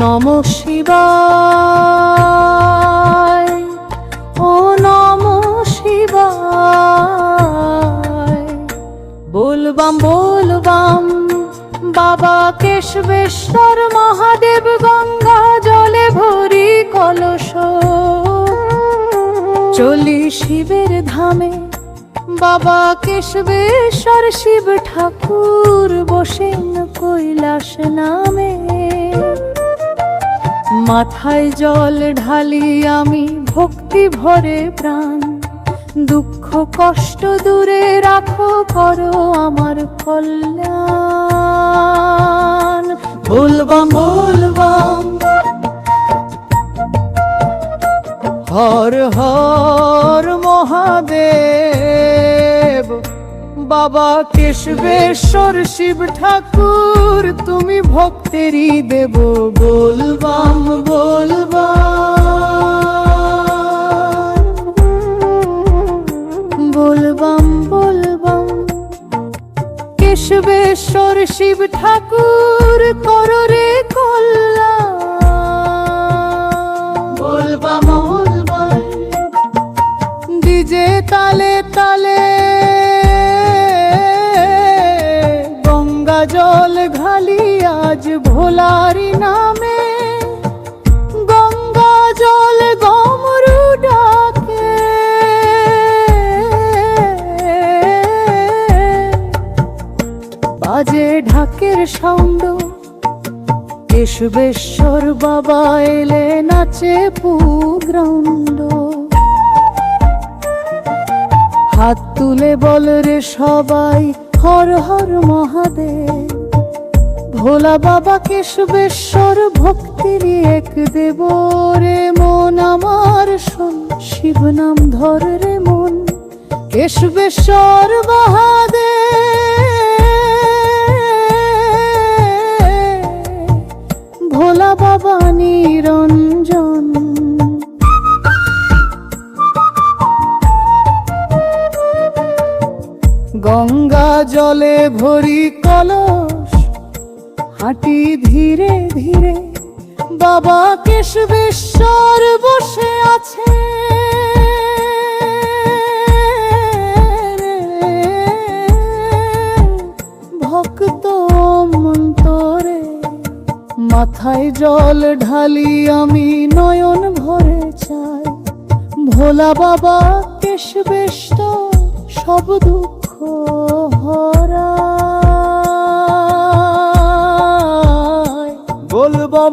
নম শিবায়, ও নম শিবায়। বলবাম বলবাম, বাবা কেশবেশ্বর মহাদেব গঙ্গা জলে ভরি কলস। চলি শিবের ধামে, বাবা কেশবেশ্বর শিব ঠাকুর বসেন কৈলাস নামে। মাথায় জল ঢালি আমি ভক্তি ভরে প্রাণ। দুঃখ কষ্ট দূরে রাখো, করো আমার কল্যাণ। বলবাম বলবাম হর হর মহাদেব। বাবা কেশবেশ্বর শিব ঠাকুর তুমি ভক্তেরই দেব বলবাম বলবাম। বলবাম বলবাম। কেশবেশ্বর শিব ঠাকুর করো রে কল্যাণ। বলবাম বলবাম। ডিজে তালে তালে ভোলারি নামে গঙ্গা জল গমরু ডাকে। বাজে ঢাকের সাউন্ড কেশবেশ্বর বাবা এলে নাচে পু গ্রাউন্ড হাত তুলে বল রে সবাই, হর হর মহাদেব। ভোলা বাবা কেশবেশ্বর ভক্তির এক দেব রে মন, আমার শোন, শিব নাম ধর রে মন। কেশবেশ্বর মহাদেব, ভোলা বাবা নিরঞ্জন। গঙ্গা জলে ভরি কলস হাঁটি ধীরে ধীরে বাবা কেশবেশ্বর বসে আছে। ভক্ত মন্তরে মাথায় জল ঢালি আমি নয়ন ভরে চাই। ভোলা বাবা কেশবেশ্বর সব দুঃখ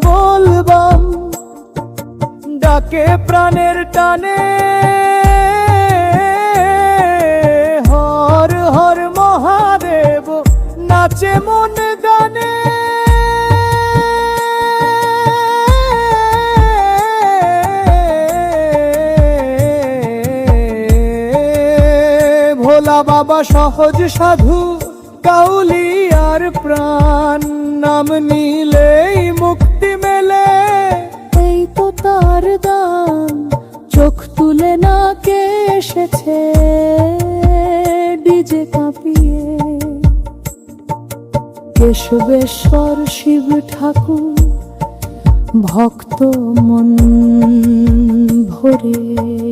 বলবাম, ডাকে প্রাণের টানে। হর হর মহাদেব, নাচে মন গানে। ভোলা বাবা সহজ সাধু, কাউলিয়ার প্রাণ, নাম নিলেই চোখ তুলে না কে এসেছে ডিজে কাঁপিয়ে। কেশবেশ্বর শিব ঠাকুর ভক্ত মন ভরে।